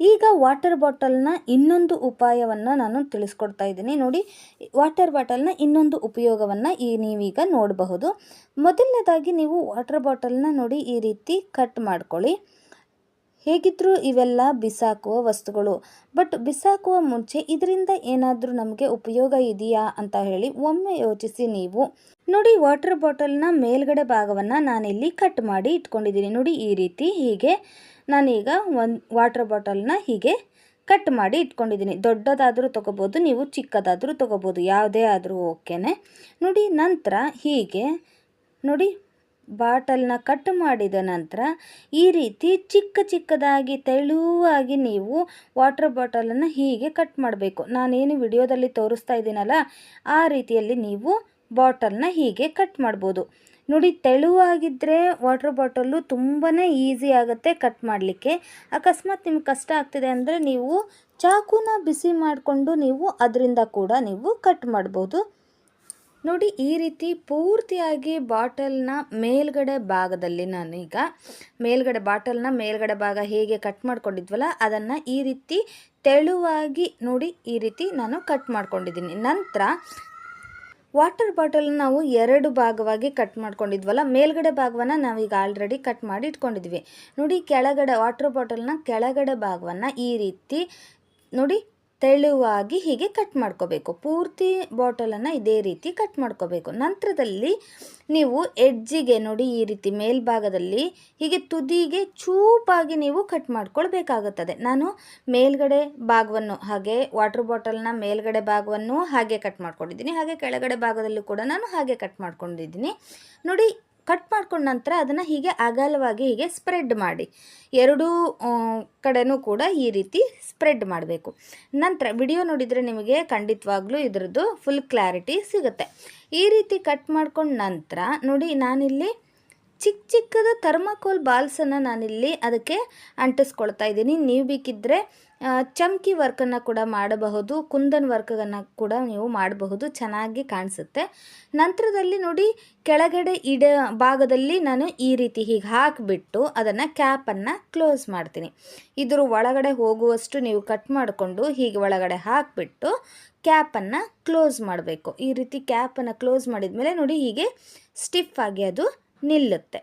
ಈಗ ವಾಟರ್ ಬಾಟಲ್ನ ಇನ್ನೊಂದು ಉಪಾಯವನ್ನು ನಾನು ತಿಳಿಸ್ಕೊಡ್ತಾ ಇದ್ದೀನಿ. ನೋಡಿ ವಾಟರ್ ಬಾಟಲ್ನ ಇನ್ನೊಂದು ಉಪಯೋಗವನ್ನು ಈ ನೀವೀಗ ನೋಡಬಹುದು. ಮೊದಲನೇದಾಗಿ ನೀವು ವಾಟರ್ ಬಾಟಲ್ನ ನೋಡಿ ಈ ರೀತಿ ಕಟ್ ಮಾಡ್ಕೊಳ್ಳಿ. ಹೇಗಿದ್ದರೂ ಇವೆಲ್ಲ ಬಿಸಾಕುವ ವಸ್ತುಗಳು. ಬಟ್ ಬಿಸಾಕುವ ಮುಂಚೆ ಇದರಿಂದ ಏನಾದರೂ ನಮಗೆ ಉಪಯೋಗ ಇದೆಯಾ ಅಂತ ಹೇಳಿ ಒಮ್ಮೆ ಯೋಚಿಸಿ ನೀವು. ನೋಡಿ, ವಾಟರ್ ಬಾಟಲ್ನ ಮೇಲ್ಗಡೆ ಭಾಗವನ್ನು ನಾನಿಲ್ಲಿ ಕಟ್ ಮಾಡಿ ಇಟ್ಕೊಂಡಿದ್ದೀನಿ. ನೋಡಿ, ಈ ರೀತಿ ಹೀಗೆ ನಾನೀಗ ಒಂದು ವಾಟರ್ ಬಾಟಲ್ನ ಹೀಗೆ ಕಟ್ ಮಾಡಿ ಇಟ್ಕೊಂಡಿದ್ದೀನಿ. ದೊಡ್ಡದಾದರೂ ತೊಗೋಬೋದು, ನೀವು ಚಿಕ್ಕದಾದರೂ ತೊಗೋಬೋದು, ಯಾವುದೇ ಆದರೂ ಓಕೆನೆ. ನೋಡಿ, ನಂತರ ಹೀಗೆ, ನೋಡಿ ಬಾಟಲ್ನ ಕಟ್ ಮಾಡಿದ ನಂತರ ಈ ರೀತಿ ಚಿಕ್ಕ ಚಿಕ್ಕದಾಗಿ ತೆಳುವಾಗಿ ನೀವು ವಾಟರ್ ಬಾಟಲನ್ನು ಹೀಗೆ ಕಟ್ ಮಾಡಬೇಕು. ನಾನೇನು ವಿಡಿಯೋದಲ್ಲಿ ತೋರಿಸ್ತಾ ಇದ್ದೀನಲ್ಲ, ಆ ರೀತಿಯಲ್ಲಿ ನೀವು ಬಾಟಲ್ನ ಹೀಗೆ ಕಟ್ ಮಾಡ್ಬೋದು. ನೋಡಿ ತೆಳುವಾಗಿದ್ದರೆ ವಾಟರ್ ಬಾಟಲು ತುಂಬಾ ಈಸಿ ಆಗುತ್ತೆ ಕಟ್ ಮಾಡಲಿಕ್ಕೆ. ಅಕಸ್ಮಾತ್ ನಿಮ್ಗೆ ಕಷ್ಟ ಆಗ್ತಿದೆ ಅಂದರೆ ನೀವು ಚಾಕುನ ಬಿಸಿ ಮಾಡಿಕೊಂಡು ನೀವು ಅದರಿಂದ ಕೂಡ ನೀವು ಕಟ್ ಮಾಡ್ಬೋದು. ನೋಡಿ, ಈ ರೀತಿ ಪೂರ್ತಿಯಾಗಿ ಬಾಟಲ್ನ ಮೇಲ್ಗಡೆ ಭಾಗದಲ್ಲಿ ನಾನೀಗ ಮೇಲ್ಗಡೆ ಬಾಟಲ್ನ ಮೇಲ್ಗಡೆ ಭಾಗ ಹೇಗೆ ಕಟ್ ಮಾಡ್ಕೊಂಡಿದ್ವಲ್ಲ, ಅದನ್ನು ಈ ರೀತಿ ತೆಳುವಾಗಿ ನೋಡಿ, ಈ ರೀತಿ ನಾನು ಕಟ್ ಮಾಡ್ಕೊಂಡಿದ್ದೀನಿ. ನಂತರ ವಾಟರ್ ಬಾಟಲ್ ನಾವು ಎರಡು ಭಾಗವಾಗಿ ಕಟ್ ಮಾಡ್ಕೊಂಡಿದ್ವಲ್ಲ, ಮೇಲ್ಗಡೆ ಭಾಗವನ್ನು ನಾವೀಗ ಆಲ್ರೆಡಿ ಕಟ್ ಮಾಡಿ ಇಟ್ಕೊಂಡಿದ್ವಿ. ನೋಡಿ, ಕೆಳಗಡೆ ವಾಟರ್ ಬಾಟಲ್ನ ಕೆಳಗಡೆ ಭಾಗವನ್ನು ಈ ರೀತಿ ನೋಡಿ ತೆಳುವಾಗಿ ಹೀಗೆ ಕಟ್ ಮಾಡ್ಕೋಬೇಕು. ಪೂರ್ತಿ ಬಾಟಲನ್ನು ಇದೇ ರೀತಿ ಕಟ್ ಮಾಡ್ಕೋಬೇಕು. ನಂತರದಲ್ಲಿ ನೀವು ಎಡ್ಜಿಗೆ ನೋಡಿ ಈ ರೀತಿ ಮೇಲ್ಭಾಗದಲ್ಲಿ ಹೀಗೆ ತುದಿಗೆ ಚೂಪಾಗಿ ನೀವು ಕಟ್ ಮಾಡ್ಕೊಳ್ಬೇಕಾಗುತ್ತದೆ. ನಾನು ಮೇಲ್ಗಡೆ ಭಾಗವನ್ನು ಹಾಗೆ ವಾಟರ್ ಬಾಟಲ್ನ ಮೇಲ್ಗಡೆ ಭಾಗವನ್ನು ಹಾಗೆ ಕಟ್ ಮಾಡ್ಕೊಂಡಿದ್ದೀನಿ. ಹಾಗೆ ಕೆಳಗಡೆ ಭಾಗದಲ್ಲೂ ಕೂಡ ನಾನು ಹಾಗೆ ಕಟ್ ಮಾಡ್ಕೊಂಡಿದ್ದೀನಿ. ನೋಡಿ ಕಟ್ ಮಾಡ್ಕೊಂಡ ನಂತರ ಅದನ್ನು ಹೀಗೆ ಅಗಲವಾಗಿ ಹೀಗೆ ಸ್ಪ್ರೆಡ್ ಮಾಡಿ. ಎರಡೂ ಕಡೆನೂ ಕೂಡ ಈ ರೀತಿ ಸ್ಪ್ರೆಡ್ ಮಾಡಬೇಕು. ನಂತರ ವಿಡಿಯೋ ನೋಡಿದರೆ ನಿಮಗೆ ಖಂಡಿತವಾಗ್ಲೂ ಇದರದ್ದು ಫುಲ್ ಕ್ಲಾರಿಟಿ ಸಿಗುತ್ತೆ. ಈ ರೀತಿ ಕಟ್ ಮಾಡ್ಕೊಂಡ ನಂತರ ನೋಡಿ ನಾನಿಲ್ಲಿ ಚಿಕ್ಕ ಚಿಕ್ಕದ ಥರ್ಮಾಕೋಲ್ ಬಾಲ್ಸನ್ನು ನಾನಿಲ್ಲಿ ಅದಕ್ಕೆ ಅಂಟಿಸ್ಕೊಳ್ತಾ ಇದ್ದೀನಿ. ನೀವು ಬೇಕಿದ್ದರೆ ಚಮ್ಕಿ ವರ್ಕನ್ನು ಕೂಡ ಮಾಡಬಹುದು, ಕುಂದನ್ ವರ್ಕನ್ನು ಕೂಡ ನೀವು ಮಾಡಬಹುದು, ಚೆನ್ನಾಗಿ ಕಾಣಿಸುತ್ತೆ. ನಂತರದಲ್ಲಿ ನೋಡಿ, ಕೆಳಗಡೆ ಇಡ ಭಾಗದಲ್ಲಿ ನಾನು ಈ ರೀತಿ ಹೀಗೆ ಹಾಕಿಬಿಟ್ಟು ಅದನ್ನು ಕ್ಯಾಪನ್ನು ಕ್ಲೋಸ್ ಮಾಡ್ತೀನಿ. ಇದ್ರ ಒಳಗಡೆ ಹೋಗುವಷ್ಟು ನೀವು ಕಟ್ ಮಾಡಿಕೊಂಡು ಹೀಗೆ ಒಳಗಡೆ ಹಾಕಿಬಿಟ್ಟು ಕ್ಯಾಪನ್ನು ಕ್ಲೋಸ್ ಮಾಡಬೇಕು. ಈ ರೀತಿ ಕ್ಯಾಪನ್ನು ಕ್ಲೋಸ್ ಮಾಡಿದ ಮೇಲೆ ನೋಡಿ, ಹೀಗೆ ಸ್ಟಿಫ್ ಆಗಿ ಅದು ನಿಲ್ಲುತ್ತೆ.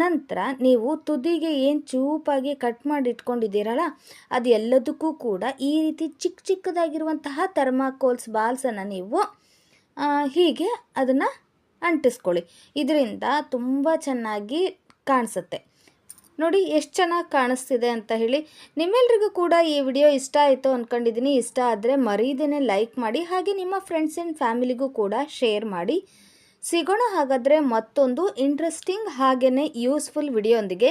ನಂತರ ನೀವು ತುದಿಗೆ ಏನು ಚೂಪಾಗಿ ಕಟ್ ಮಾಡಿ ಇಟ್ಕೊಂಡಿದ್ದೀರಲ್ಲ ಅದು ಎಲ್ಲದಕ್ಕೂ ಕೂಡ ಈ ರೀತಿ ಚಿಕ್ಕ ಚಿಕ್ಕದಾಗಿರುವಂತಹ ಥರ್ಮಾಕೋಲ್ಸ್ ಬಾಲ್ಸನ್ನು ನೀವು ಹೀಗೆ ಅದನ್ನು ಅಂಟಿಸ್ಕೊಳ್ಳಿ. ಇದರಿಂದ ತುಂಬ ಚೆನ್ನಾಗಿ ಕಾಣಿಸುತ್ತೆ. ನೋಡಿ ಎಷ್ಟು ಚೆನ್ನಾಗಿ ಕಾಣಿಸ್ತಿದೆ ಅಂತ ಹೇಳಿ. ನಿಮ್ಮೆಲ್ರಿಗೂ ಕೂಡ ಈ ವಿಡಿಯೋ ಇಷ್ಟ ಆಯಿತು ಅಂದ್ಕೊಂಡಿದ್ದೀನಿ ಇಷ್ಟ ಆದರೆ ಮರೀದೇನೆ ಲೈಕ್ ಮಾಡಿ, ಹಾಗೆ ನಿಮ್ಮ ಫ್ರೆಂಡ್ಸ್ ಆ್ಯಂಡ್ ಫ್ಯಾಮಿಲಿಗೂ ಕೂಡ ಶೇರ್ ಮಾಡಿ. ಸಿಗೋಣ ಹಾಗಾದರೆ ಮತ್ತೊಂದು ಇಂಟ್ರೆಸ್ಟಿಂಗ್ ಹಾಗೆಯೇ ಯೂಸ್ಫುಲ್ ವಿಡಿಯೋಂದಿಗೆ.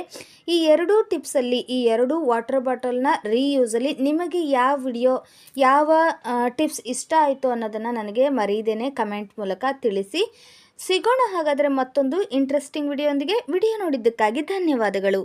ಈ ಎರಡೂ ಟಿಪ್ಸಲ್ಲಿ ಈ ಎರಡು ವಾಟರ್ ಬಾಟಲ್ನ ರೀಯೂಸಲ್ಲಿ ನಿಮಗೆ ಯಾವ ವಿಡಿಯೋ, ಯಾವ ಟಿಪ್ಸ್ ಇಷ್ಟ ಆಯಿತು ಅನ್ನೋದನ್ನು ನನಗೆ ಮರೀದೇನೆ ಕಮೆಂಟ್ ಮೂಲಕ ತಿಳಿಸಿ. ಸಿಗೋಣ ಹಾಗಾದರೆ ಮತ್ತೊಂದು ಇಂಟ್ರೆಸ್ಟಿಂಗ್ ವಿಡಿಯೋಂದಿಗೆ ವಿಡಿಯೋ ನೋಡಿದ್ದಕ್ಕಾಗಿ ಧನ್ಯವಾದಗಳು.